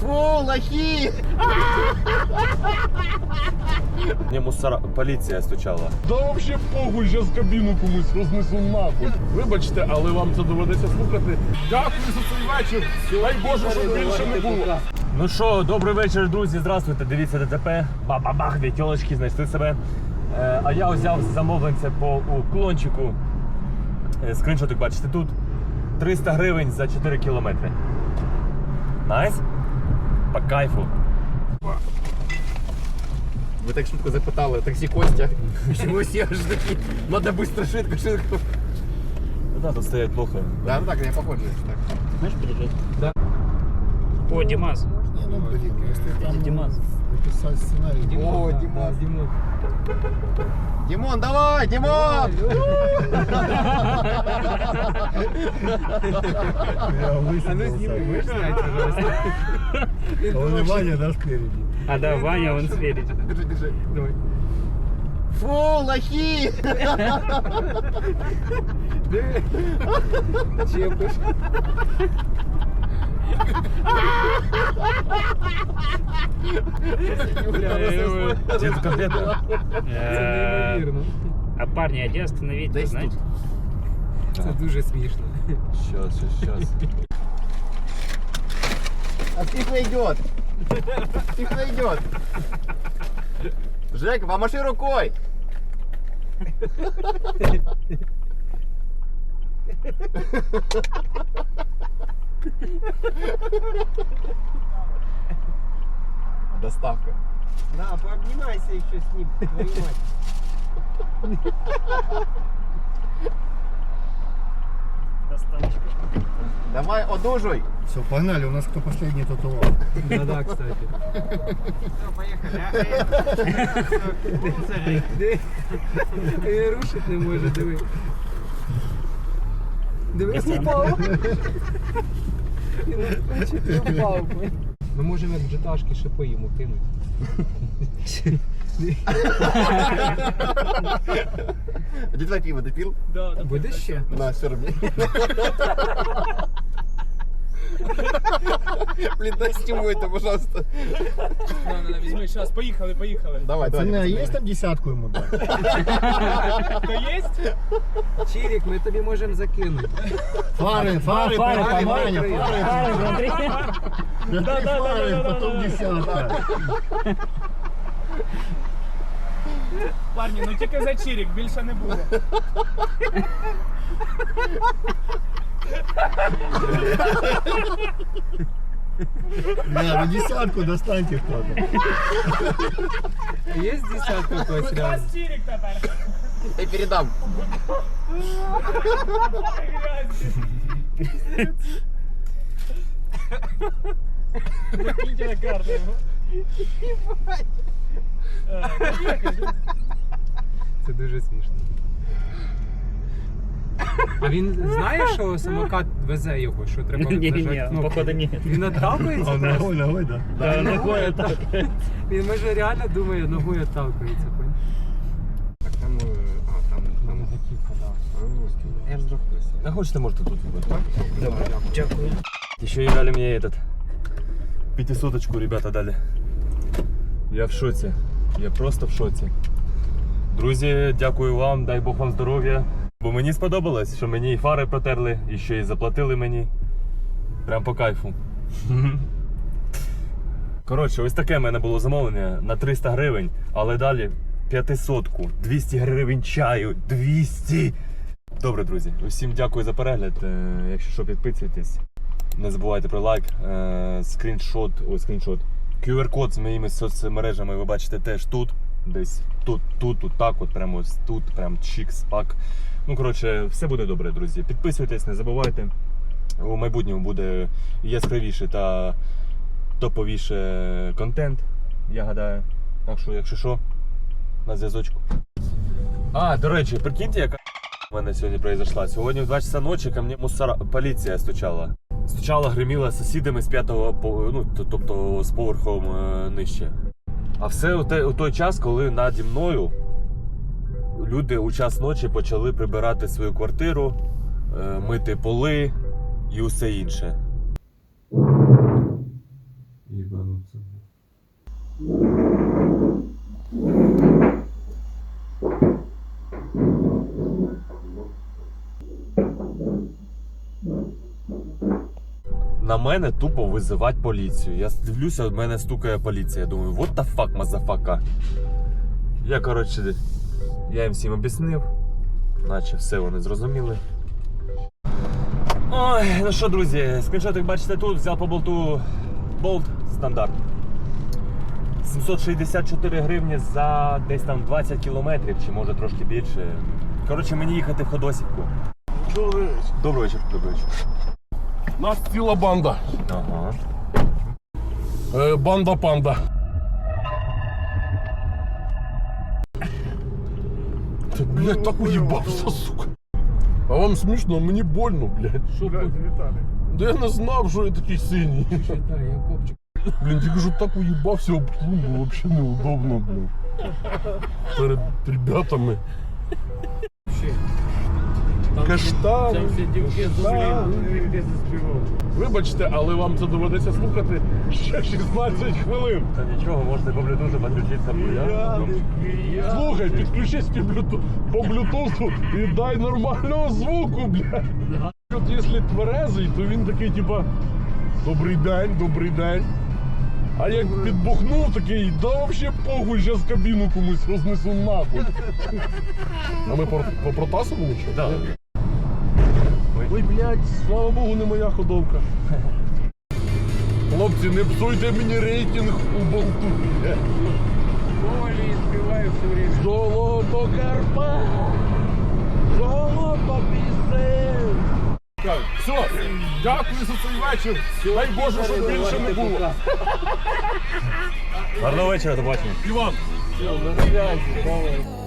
Фу, лохи! Мне мусора... поліція стучала. Да вообще похуй, зараз кабіну комусь рознесу нахуй. Вибачте, але вам це доведеться слухати. Дякую за цей вечір. Дай Боже, щоб більше не було. Ну що, добрий вечір, друзі. Здравствуйте. Дивіться ДТП. Ба-ба-бах, дві тілочки знайшли себе. Е, а я взяв замовленце по уклончику. Е, скріншотик бачите тут. 300 гривень за 4 кілометри. Найс? По кайфу. Ви так швидко запитали, таксі Костя. Чому всі аж такі? Надо быстро, швидко, швидко. Ну да, тут стоять плохо. Да, ну так, я похоже. Так. Можешь подержать? О, Димас. Не, ну блин, если там Димас. написать сценарий. О, Димас. Димон, давай, Димон! А он и Ваня, да, спереди. А да, Ваня, он спереди. Держи, держи. Давай. Фу, лохи! Чепиш. Э, Дед конкретно. Э, а парни, а де остановить, ви знаєте? Це дуже смішно. сейчас, сейчас. щас. А всіх найдет. Всіх найдет. Жек, помаши рукой. Доставка. Да, пообнимайся еще с ним, твою мать. Давай, одужуй. Все, погнали, у нас кто последний татуал. Да-да, кстати. Ну, поехали. Диви, рушить не може, диви. Диви, упав. Чуть не впав. Ми можемо як джеташки шипи йому кинути. Твое пиво допил? Будеш ще? На, все рублей. Блин, дайте ему это, пожалуйста. На, на, на, візьми, зараз, поїхали, поїхали. Давай, давай. Пацаны, а пацаны. есть там десятку ему дать? То є? Чирик, ми тобі можемо закинути. Фары, фары, фары, фары, фары, Ваня, фары. фары. Да ты фары, потом десятка. Парні, ну тільки за чирік, більше не буде. Да, ну десятку достаньте кто-то. Є десятка Будь когось рядом? вас чирік тепер. Я передам. Закиньте на карту. Це дуже смішно. А він знає, що самокат везе його, що треба нажати Не-не-не, кнопку? походу нет. Він отталкується? Он просто? ногой, ногой, да. Да, ногой так. Він може реально думає, ногою отталкується. понял? Так, там, э, а, там, На там. негативка, да. Я разрахуюсь. А хочете, можете тут вибрати. Дякую. Еще и дали мне этот пятисоточку, ребята, дали. Я в шоці. Я просто в шоці. Друзі, дякую вам, дай Бог вам здоров'я. Бо мені сподобалось, що мені і фари протерли, і ще й заплатили мені. Прям по кайфу. Коротше, ось таке в мене було замовлення на 300 гривень, але далі 500, 200 гривень чаю, 200! Добре, друзі, усім дякую за перегляд. Е, Якщо що, підписуйтесь. Не забувайте про лайк, е, скріншот, ой, скріншот. QR-код з моїми соцмережами ви бачите теж тут. Десь тут, тут, тут, так, от прямо ось тут, прям чікс, пак. Ну, коротше, все буде добре, друзі. Підписуйтесь, не забувайте. У майбутньому буде яскравіше та топовіше контент, я гадаю. Так що, якщо що, на зв'язочку. А, до речі, прикиньте, яка у мене сьогодні произошла. Сьогодні в 2 часа ночі ко мені мусора... поліція стучала. Стучала, гриміла сусідами з п'ятого ну, тобто з поверхом е, нижче. А все у, те, у той час, коли наді мною люди у час ночі почали прибирати свою квартиру, е, мити поли і усе інше. На мене тупо визивати поліцію. Я дивлюся, в мене стукає поліція. Я думаю, what the fuck, мазафака. Я, коротше, я їм всім об'яснив, наче все вони зрозуміли. Ой, ну що, друзі, скріншот, як бачите тут, взяв по болту болт стандарт. 764 гривні за десь там 20 кілометрів, чи може трошки більше. Коротше, мені їхати в Ходосівку. Добрий вечір. Добрий вечір, добрий вечір. Нас ціла банда. Ага. Е, банда панда. Ти, блядь, так уїбався, сука. А вам смішно, а мені больно, блядь. Що тут? Да я не знав, що я такий синій. Читай, я копчик. Блін, тільки що так уїбався об клумбу, вообще неудобно, блін. Перед ребятами. Каштан. Там всі дівки каштан. Вибачте, але вам це доведеться слухати ще 16 хвилин. Та нічого, можете по блютузу підключитися. Я... Слухай, підключись по блюту- по блютузу і дай нормального звуку, блядь. От якщо тверезий, то він такий, типа, добрий день, добрий день. А як підбухнув, такий, да вообще похуй, зараз кабіну комусь рознесу нахуй. А ми по, по Протасову чи? Да. Ой, блядь, слава Богу, не моя ходовка. Хлопці, не псуйте мені рейтинг у болту. Полі співаю все время. Золото Карпат! Золото пісень! Все, дякую за цей вечір. Дай Боже, щоб більше не було. Гарного вечора, до бачення. Іван, Все, на связи, давай.